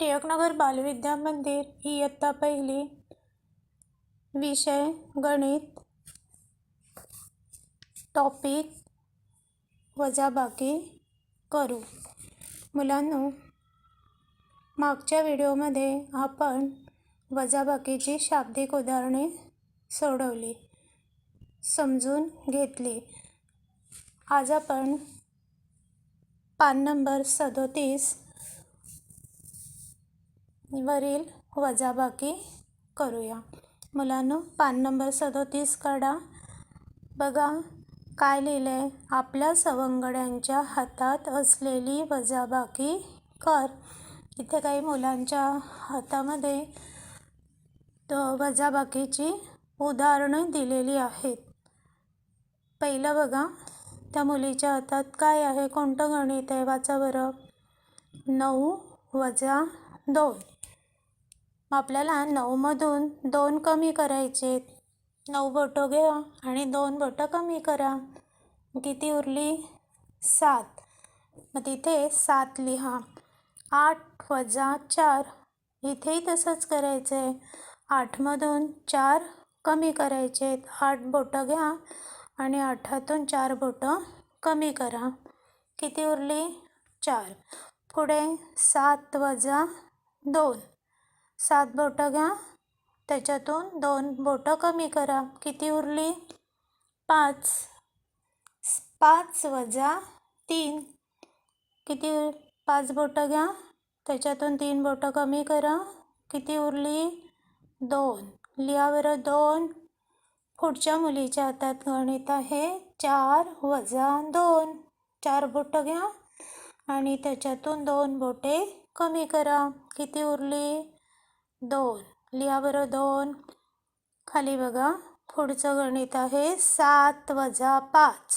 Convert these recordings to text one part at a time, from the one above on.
टिळकनगर बालविद्या मंदिर इयत्ता पहिली विषय गणित टॉपिक वजाबाकी करू. मुलांनो मागच्या व्हिडिओमध्ये आपण वजाबाकीची शाब्दिक उदाहरणे सोडवली समजून घेतली. आज आपण पान नंबर सदोतीस वरील वजाबाकी करूया. मुलांनो पान नंबर सदोतीस काढा. बघा काय लिहिलं आहे आपल्या सवंगड्यांच्या हातात असलेली वजाबाकी कर. इथे काही मुलांच्या हातामध्ये त वजाबाकीची उदाहरणं दिलेली आहेत. पहिलं बघा त्या मुलीच्या हातात काय आहे? कोणतं गणित आहे? वाचा बरं. नऊ वजा दोन. आपल्याला नऊमधून दोन कमी करायचे नऊ बोटं घ्या आणि दोन बोटं कमी करा. किती उरली? सात. मग तिथे सात लिहा. आठ वजा चार. इथेही तसंच करायचं आहे आठमधून चार कमी करायचे आठ बोटं घ्या आणि आठातून चार बोटं कमी करा. किती उरली? चार. पुढे सात वजा दोन. सात बोटं घ्या. त्याच्यातून दोन बोटं कमी करा. किती उरली? पाच. पाच वजा तीन. किती पाच बोटं घ्या. त्याच्यातून तीन बोटं कमी करा. किती उरली? दोन. लिहा बरं दोन. पुढच्या मुलीच्या हातात गणित आहे. चार वजा दोन. चार बोटं घ्या. आणि त्याच्यातून दोन बोटे कमी करा. किती उरली? दोन. लिहा बरं दोन. खाली बघा. पुढचं गणित आहे सात वजा पाच.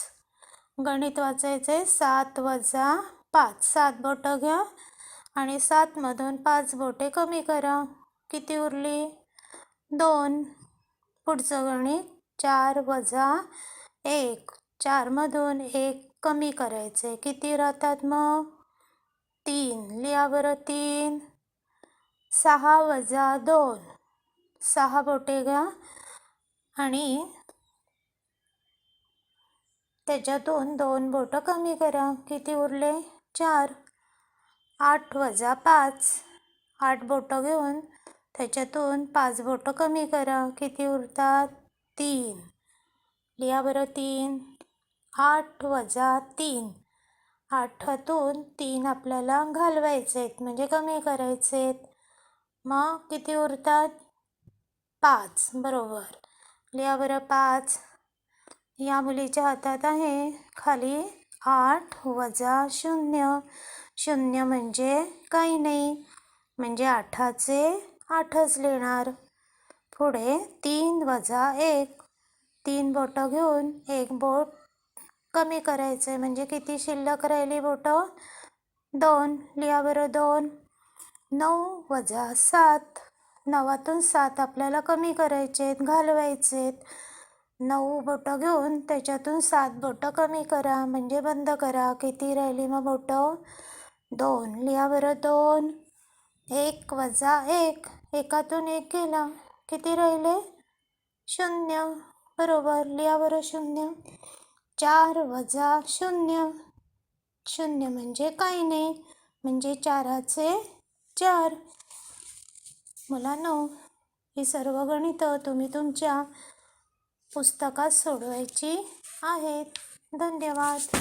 गणित वाचायचे सात वजा पाच. सात बोटं घ्या आणि सातमधून पाच बोटे कमी करा. किती उरली? दोन. पुढचं गणित चार वजा एक. चारमधून एक कमी करायचे किती राहतात मग? तीन. लिहा बरं तीन. सहा वजा दोन. सहा बोटे घ्या आणि त्याच्यातून दोन बोटं कमी करा. किती उरले? चार. आठ वजा पाच. आठ बोटं घेऊन त्याच्यातून पाच बोटं कमी करा. किती उरतात? तीन. लिहा बरं तीन. आठ वजा तीन. आठातून तीन आपल्याला घालवायचे आहेत म्हणजे कमी करायचे आहेत मग किती उरतात? पाच. बरोबर. लिहा बरं पाच. या मुलीच्या हातात आहे खाली आठ वजा शून्य. शून्य म्हणजे काही नाही. म्हणजे आठाचे आठच लिहिणार. पुढे तीन वजा एक. तीन बोटं घेऊन एक बोट कमी करायचं. आहे म्हणजे किती शिल्लक राहिली बोटं? दोन. लिहा बरं दोन. नऊ वजा सात. नवातून सात आपल्याला कमी करायचे आहेत घालवायचे आहेत नऊ बोटं घेऊन त्याच्यातून सात बोटं कमी करा म्हणजे बंद करा. किती राहिली मग बोटं? दोन. लिहा बरं दोन. एक वजा एक. एकातून एक गेला किती राहिले? शून्य. बरोबर. लिहा बरं शून्य. चार वजा शून्य. शून्य म्हणजे काही नाही. म्हणजे चाराचे चार. मला नऊ. ही सर्व गणितं तुम्ही तुमच्या पुस्तकात सोडवायची आहेत. धन्यवाद.